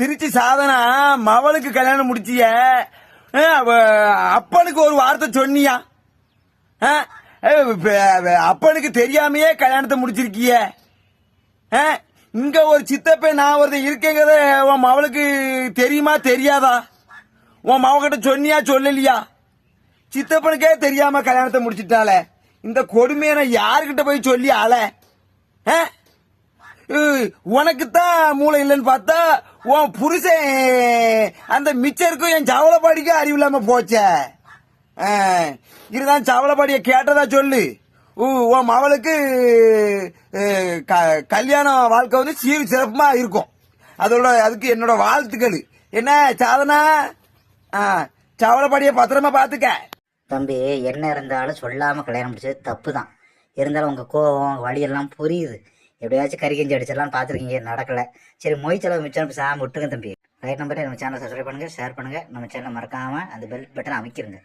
திருச்சி சாதனா மவளுக்கு கல்யாணம் முடிச்சிய. அப்பனுக்கு ஒரு வார்த்தை சொன்னியா? ஆ? அப்பனுக்கு தெரியாமையே கல்யாணத்தை முடிச்சிருக்கிய. ஆ? இங்க ஒரு சித்தப்ப நான் ஒருத்தன் இருக்கேங்கிறத உன் மவளுக்கு தெரியுமா தெரியாதா? உன் மவகிட்ட சொன்னியா சொல்லலையா? சித்தப்பனுக்கே தெரியாம கல்யாணத்தை முடிச்சிட்டாளே. இந்த கொடுமையை நான் யாருக்கிட்ட போய் சொல்லி ஆள? உனக்கு தான் மூளை இல்லைன்னு பார்த்தா உன் புருஷன் அந்த மிச்சருக்கும் என் சவளப்பாடிக்கும் அறிவு இல்லாம போச்சே. இதுதான் சவளப்பாடிய கேட்டதா சொல்லு. உன் மவளுக்கு க- கல்யாண வாழ்க்கை வந்து சீர் சிறப்புமா இருக்கும். அதோட அதுக்கு என்னோட வாழ்த்துக்கள். என்ன சாதனா? ஆ, சவளப்பாடிய பத்திரமா பாத்துக்க. தம்பி என்ன இருந்தாலும் சொல்லாமல் கல்யாணம் முடிச்சது தப்பு தான் இருந்தாலும் உங்கள் கோபம் வழியெல்லாம் புரியுது. எப்படியாச்சும் கறி கஞ்சி அடிச்சிடலாம் பார்த்துருக்கீங்க நடக்கலை. சரி மொய் செலவு மிச்சம் சாமி விட்டுங்க தம்பி. ரைட் நம்பரே நம்ம சேனல் சப்ஸ்கிரைப் பண்ணுங்கள் ஷேர் பண்ணுங்கள் நம்ம சேனலை மறக்காமல் அந்த பெல் பட்டனை அமைக்கிருங்க.